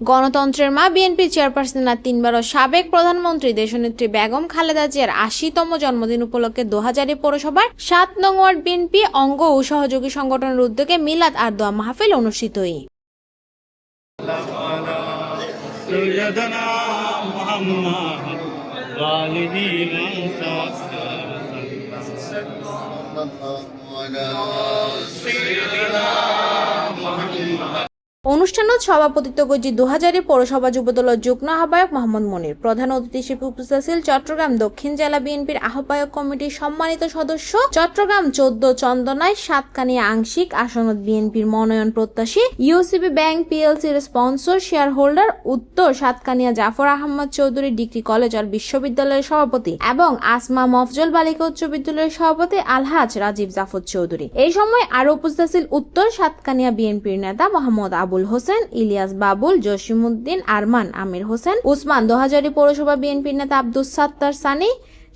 গণতন্ত্রের মা BNP chairperson আর তিনবার সাবেক প্রধানমন্ত্রী দেশনেত্রী বেগম খালেদা জিয়ার আশিতম জন্মদিন উপলক্ষে দোহাজারি পৌরসভার সাত নং ওয়ার্ড বিএনপি অঙ্গ ও সহযোগী সংগঠনের উদ্যোগে মিলাদ আর দোয়া মাহফিল অনুষ্ঠিত অনুষ্ঠানত সভাপতিত্ব করছি দুহাজারি পৌরসভা যুবদলের যুগ্ম আহ্বায়ক মোহাম্মদ মনির, প্রধান অতিথি হিসেবে উপস্থিত ছিল চট্টগ্রাম দক্ষিণ জেলা বিএনপির আহ্বায়ক কমিটির সম্মানিত সদস্য চট্টগ্রাম চোদ্দ চন্দনায় সাতকানিয়া আংশিক আসনত বিএনপির মনোনয়ন প্রত্যাশী ইউসিবি ব্যাংক পিএলসির স্পন্সর শেয়ার হোল্ডার উত্তর সাতকানিয়া জাফর আহমদ চৌধুরী ডিগ্রি কলেজ আর বিশ্ববিদ্যালয়ের সভাপতি এবং আসমা মফজল বালিকা উচ্চ বিদ্যালয়ের সভাপতি আলহাজ রাজীব জাফর চৌধুরী। এই সময় আরও উপস্থিত ছিল উত্তর সাতকানিয়া বিএনপির নেতা মোহাম্মদ আবুল হোসেন, ইলিয়াস বাবুল জসিমুদ্দিন আরমান আমির হোসেন, উসমান দোহাজারি পৌরসভা বিএনপির নেতা আব্দুস সাত্তার সানি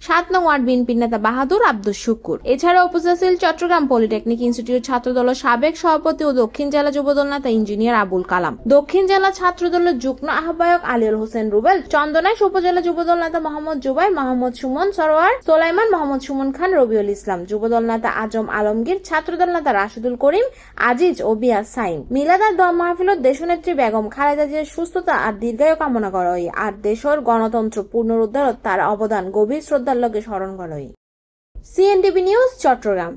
সাত নং ওয়ার্ড বিএনপির নেতা বাহাদুর আব্দুল শুকুর। এছাড়া ছিল চট্টগ্রাম পলিটেকনিক ইনস্টিটিউট ছাত্রদলের সাবেক সভাপতি ও দক্ষিণ জেলা যুবদল নেতা ইঞ্জিনিয়ার আবুল কালাম। দক্ষিণ জেলা ছাত্রদলের যুগ্ম আহ্বায়ক আলিউল হোসেন রুবেল, চন্দনাইশ উপজেলা যুবদল নেতা মোহাম্মদ জুবাই, মোহাম্মদ সুমন সরোয়ার, সোলাইমান মোহাম্মদ সুমন খান, রবিউল ইসলাম যুবদল নেতা আজম আলমগীর ছাত্রদল নেতা রাশিদুল করিম, আজিজ ও বিয়া সাইম। মিলাদার দম মাহফিলত দেশনেত্রী বেগম খালেদা জিয়ার সুস্থতা আর দীর্ঘায়ু কামনা করা হয় আর দেশের গণতন্ত্র পুনরুদ্ধারত তার অবদান গভীর শ্রদ্ধার লগে স্মরণ করা হয় সিএনটিভি নিউজ চট্টগ্রাম।